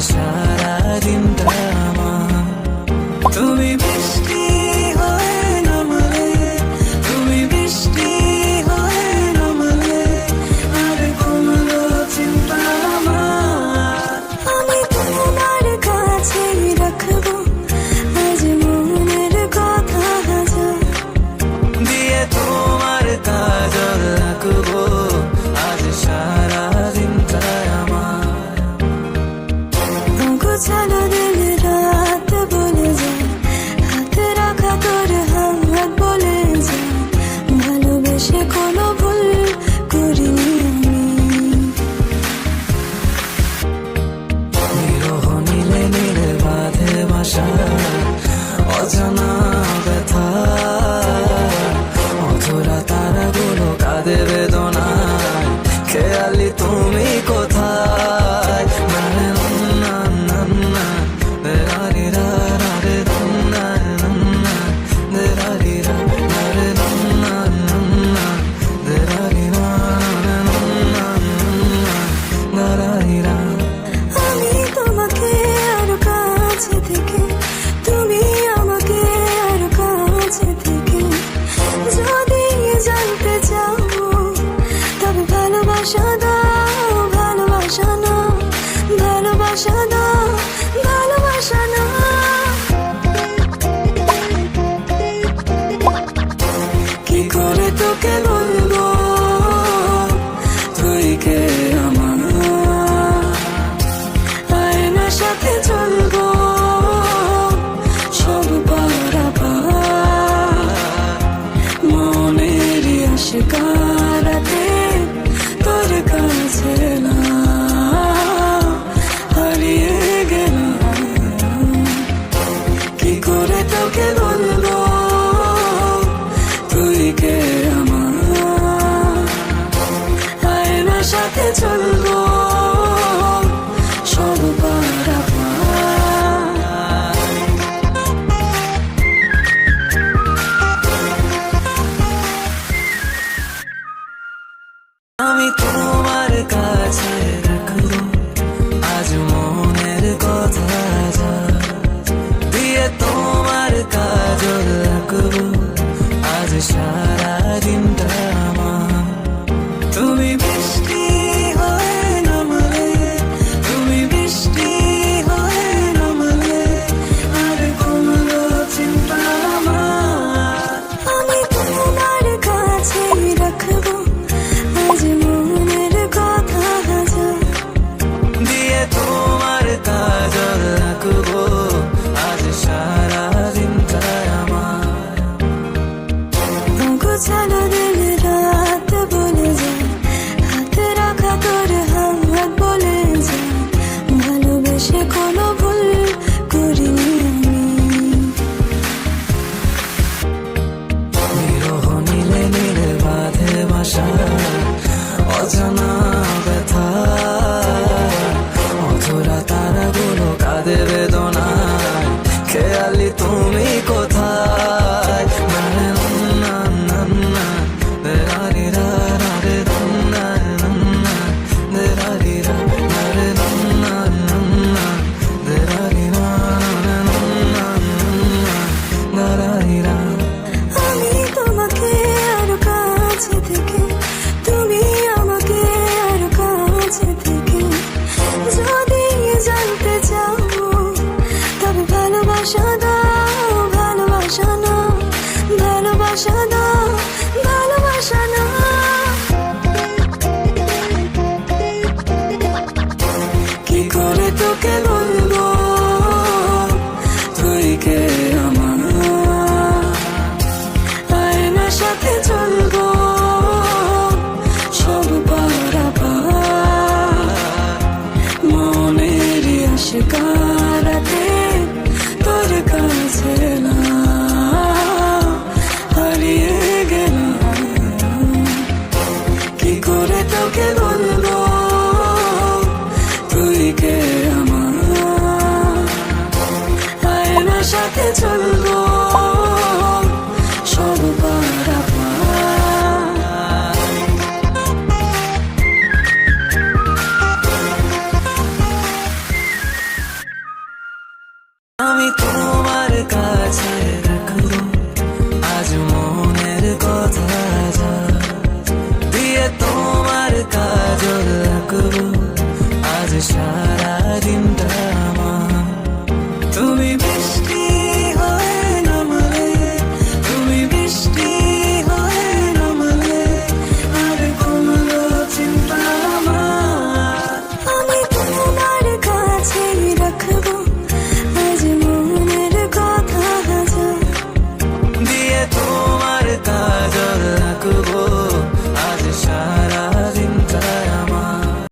সারা দিনটা আমার তুমি বৃষ্টি হয়ে নামলে তুমি বৃষ্টি হয়ে আর কমলো চিন্তা আমার। আমি তোমার কাছে রাখব আজ মনের কথা হাজার দিয়ে তোমার acına Acına হাতে রাখা তোর বলে যায় ভালোবেসে কোনো ভুল বাঁধে বাসা, অজানা ব্যথা, অধরা তারাগুলো কাঁদে বেদনা। খেয়ালি তুমি কোথায় ভালোবাসা দাও ভালোবাসা না ভালোবাসা দাও ভালোবাসা না সাথে চল